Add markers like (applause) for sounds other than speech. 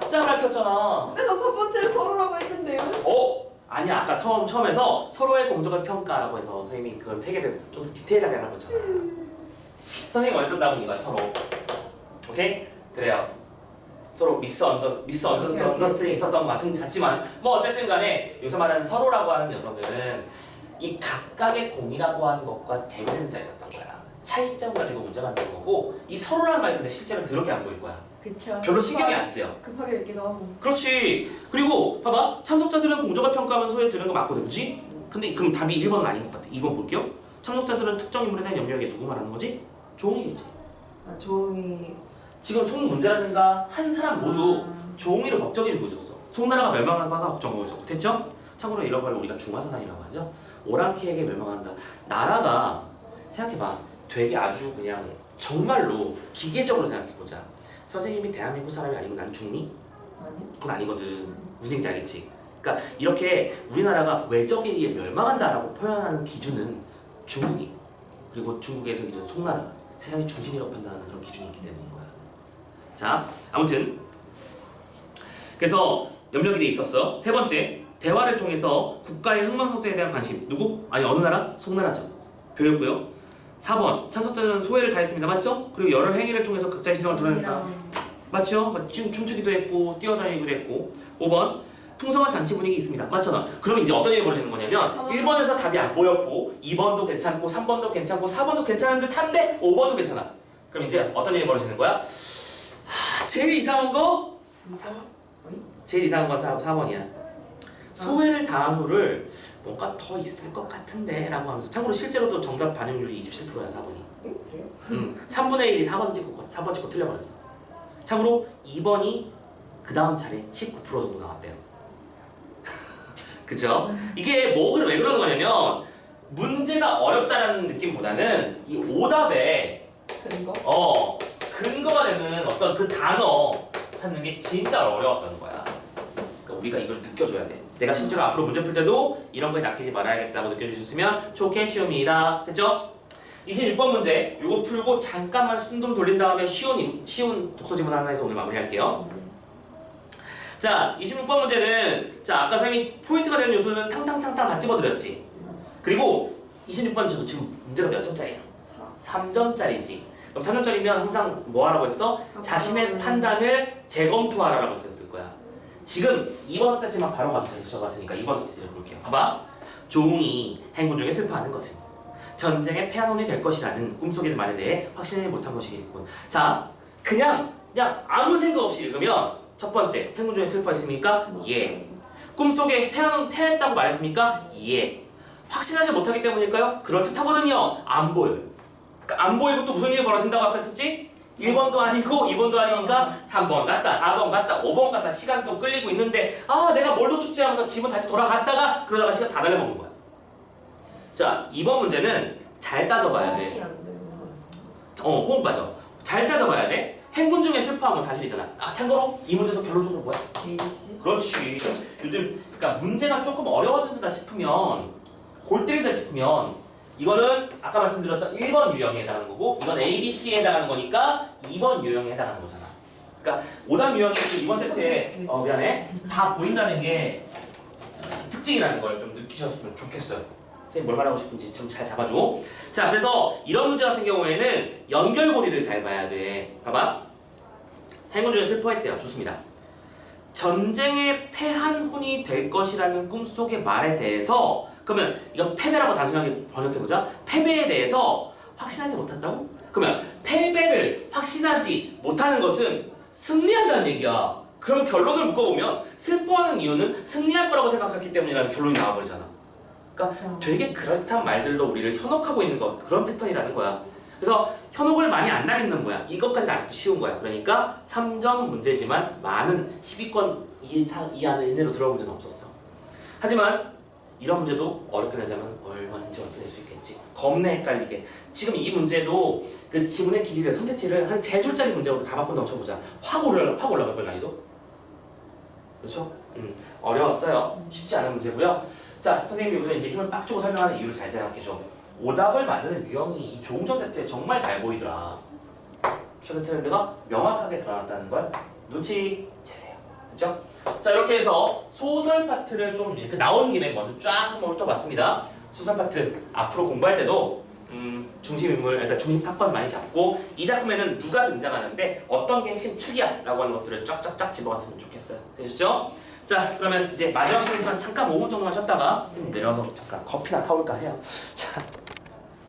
각자 밝혔잖아. 근데 저 첫 번째 서로라고 했는데요. 어? 아니 아까 처음 처음에서 서로의 공정한 평가라고 해서 선생님이 그 태계를 좀더 디테일하게 하라고 했잖아. 선생님 어디 썼다고 이거 서로. 오케이? 그래요. 서로 미스 언더 미스 언더 오케이, 오케이. 언더스탠딩 있었던 것 같은 같지만 뭐 어쨌든 간에 여기서 말하는 서로라고 하는 녀석은 이 각각의 공이라고 하는 것과 대비되는 자리였던 거야. 차이점을 가지고 문제 만드는 거고 이 서로라는 말 근데 실제로는 더럽게 안 보일 거야. 그쵸. 별로 신경이 안 쓰여. 급하게 읽기도 하고. 그렇지. 그리고 봐봐. 참석자들은 공정한 평가하면서 소외 들은 거 맞거든. 그지? 근데 그럼 답이 1번은 아닌 것 같아. 2번 볼게요. 참석자들은 특정 인물에 대한 염려에게 누구 말하는 거지? 종이겠지. 아, 조용히. 지금 송 문제라든가 한 사람 모두 아. 종이로 걱정해주고 있었어. 송나라가 멸망한다가 걱정하고 있었고. 됐죠? 참고로 이런 걸 우리가 중화사상이라고 하죠. 오랑캐에게 멸망한다. 나라가 생각해봐. 되게 아주 그냥 정말로 기계적으로 생각해보자. 선생님이 대한민국 사람이 아니고 난? 아니? 그건 아니거든. 무슨 얘기인지 알겠지? 그러니까 이렇게 우리나라가 외적에 의해 멸망한다라고 표현하는 기준은 중국이 그리고 중국에서 기준 송나라 세상의 중심이라고 판단하는 그런 기준이 있기 때문인 거야. 자, 아무튼 그래서 염려길이 있었어. 세 번째 대화를 통해서 국가의 흥망성쇠에 대한 관심 누구? 아니 어느 나라? 송나라죠. 배웠고요. 4번 참석자들은 소회를 다했습니다. 맞죠? 그리고 여러 행위를 통해서 각자의 신앙을 드러냈다. 맞죠? 막 춤, 춤추기도 했고 뛰어다니기도 했고 5번 풍성한 잔치 분위기 있습니다. 맞잖아. 그러면 이제 어떤 일이 벌어지는 거냐면 1번에서 답이 안 보였고 2번도 괜찮고 3번도 괜찮고 4번도 괜찮은 듯 한데 5번도 괜찮아. 그럼 이제 어떤 일이 벌어지는 거야? 하, 제일 이상한 거? 이상? 제일 이상한 건 4, 4번이야. 소외를 다한 후를 뭔가 더 있을 것 같은데 라고 하면서 참고로 실제로도 정답 반영률이 27%야 4번이. 응? 그래요? 음, 3분의 1이 4번 찍고 4번 찍고 틀려버렸어. 참고로 2번이 그 다음 차례 19% 정도 나왔대요. (laughs) 그죠? 이게 뭐 그래 왜 그러는 거냐면 문제가 어렵다라는 느낌보다는 이 오답에 그런 거? 어 근거가 되는 어떤 그 단어 찾는 게 진짜 어려웠던 거야. 그러니까 우리가 이걸 느껴줘야 돼. 내가 실제로 앞으로 문제 풀 때도 이런 거에 낚이지 말아야겠다고 느껴주셨으면 좋게 시험이다. 됐죠? 26번 문제 요거 풀고 잠깐만 숨좀 돌린 다음에 쉬운 임- 쉬운 독서 지문 하나 해서 오늘 마무리할게요. 자, 26번 문제는 자 아까 선생님이 포인트가 되는 요소는 탕탕탕탕 다 집어드렸지. 그리고 26번 지금 지금 문제가 몇 점짜리야? 사. 3점짜리지. 그럼 3점짜리면 항상 뭐 하라고 했어? 자신의 판단을 재검토하라고 했을 거야. 지금 2번 선택지만 바로 가도 되셔봤으니까 2번 선택지를 볼게요. 봐봐. 종이 행군 중에 슬퍼하는 것은 전쟁의 패한혼이 될 것이라는 꿈속의 말에 대해 확신하지 못한 것이겠군. 자, 그냥 그냥 아무 생각 없이 읽으면 첫 번째 행군 중에 슬퍼했습니까? 예. 꿈속에 패한 패했다고 말했습니까? 예. 확신하지 못하기 때문일까요? 그럴 듯하거든요. 안 보여요. 그러니까 안 보이고 또 무슨 일이 벌어진다고 앞에 썼지? 1번도 아니고 2번도 아니니까 3번 갔다 4번 갔다 5번 갔다 시간 또 끌리고 있는데 아 내가 뭘 놓쳤지 하면서 집은 다시 돌아갔다가 그러다가 시간 다 날려먹는 거야 자 2번 문제는 잘 따져봐야 돼. 어, 호응 빠져. 잘 따져봐야 돼. 행군 중에 슬퍼한 건 사실이잖아. 아, 참고로 이 문제에서 결론적으로 뭐야? ABC? 그렇지. 요즘 그러니까 문제가 조금 어려워진다 싶으면 골 때리다 싶으면 이거는 아까 말씀드렸던 1번 유형에 해당하는 거고 이건 A, B, C에 해당하는 거니까 2번 유형에 해당하는 거잖아. 그러니까 5단 유형이 그 2번 세트에 어 미안해 다 보인다는 게 특징이라는 걸 좀 느끼셨으면 좋겠어요. 선생님 뭘 말하고 싶은지 좀 잘 잡아줘. 자, 그래서 이런 문제 같은 경우에는 연결고리를 잘 봐야 돼. 봐봐. 행운 중에 슬퍼했대요. 좋습니다. 전쟁에 패한 혼이 될 것이라는 꿈속의 말에 대해서 그러면 이건 패배라고 단순하게 번역해보자. 패배에 대해서 확신하지 못한다고? 그러면 패배를 확신하지 못하는 것은 승리한다는 얘기야. 그럼 결론을 묶어보면 슬퍼하는 이유는 승리할 거라고 생각했기 때문이라는 결론이 나와버리잖아. 그러니까 되게 그럴듯한 말들로 우리를 현혹하고 있는 것 그런 패턴이라는 거야. 그래서 현혹을 많이 안 당했는 거야. 이것까지는 아직도 쉬운 거야. 그러니까 3점 문제지만 많은 10위권 이상 이 안에 이내로 들어온 문제는 없었어. 하지만 이런 문제도 어렵게 내자면 얼마든지 어렵게 낼 수 있겠지. 겁내 헷갈리게. 지금 이 문제도 그 지문의 길이를 선택지를 한 세 줄짜리 문제로 다 바꾼다고 쳐보자. 확 올라 확 올라갈 걸 난이도. 그렇죠? 음, 어려웠어요. 쉽지 않은 문제고요. 자, 선생님이 여기서 이제 힘을 빡 주고 설명하는 이유를 잘 생각해줘. 오답을 만드는 유형이 이 조응전 세트에 정말 잘 보이더라. 최근 트렌드가 명확하게 드러났다는 걸 눈치 채세요. 그죠? 자 이렇게 해서 소설 파트를 좀 이렇게 나온 김에 먼저 쫙 한번 훑어봤습니다. 소설 파트 앞으로 공부할 때도 음, 중심 인물, 그러니까 중심 사건 많이 잡고 이 작품에는 누가 등장하는데 어떤 게 핵심 축이야 라고 하는 것들을 쫙쫙쫙 집어갔으면 좋겠어요. 되셨죠? 자 그러면 이제 마지막 시간 잠깐 5분 정도만 쉬었다가 내려와서 잠깐 커피나 타올까 해요. 자